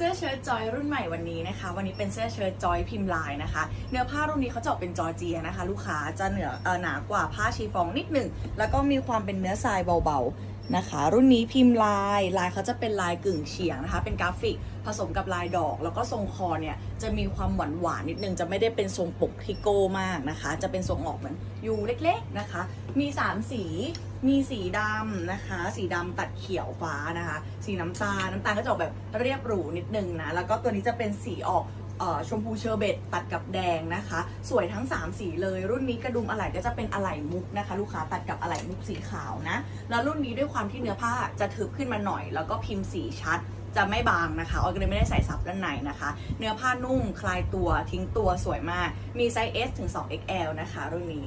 เสื้อเชิ้ตจอยรุ่นใหม่วันนี้นะคะ วันนี้เป็นเสื้อเชิ้ตจอยพิมพ์ลายนะคะ เนื้อผ้ารุ่นนี้เขาจะออกเป็นจอร์เจียนะคะ ลูกค้าจะเหนืออหนากว่าผ้าชีฟองนิดหนึ่งแล้วก็มีความเป็นเนื้อทรายเบาๆ นะคะ รุ่นนี้พิมพ์ลายลายเขาจะเป็นลายกึ่งเฉียงนะคะ เป็นกราฟิกผสมกับลายดอก แล้วก็ทรงคอเนี่ยจะมีความหวานหวานนิดนึงจะไม่ได้เป็นทรงปกที่โก้มากนะคะ จะเป็นทรงออกเหมือนยูเล็กๆนะคะ มีสามสีมีสีดำนะคะ สีดำตัดเขียวฟ้านะคะ สีน้ำตาลน้ำตาลก็จะออกแบบเรียบหรูนิดนึงนะ แล้วก็ตัวนี้จะเป็นสีออก ชมพูเชอร์เบตตัดกับแดงนะคะ สวยทั้ง 3 สีเลย รุ่นนี้กระดุมอะไหล่ก็จะเป็นอะไหล่มุกนะคะ ลูกค้าตัดกับอะไหล่มุกสีขาวนะ แล้วรุ่นนี้ด้วยความที่เนื้อผ้าจะถึบขึ้นมาหน่อย แล้วก็พิมพ์สีชัดจะไม่บางนะคะออยก็เลยไม่ได้ใส่ซับด้านในนะคะ เนื้อผ้านุ่มคลายตัวทิ้งตัวสวยมาก มีไซส์ S ถึง 2XL นะคะ รุ่นนี้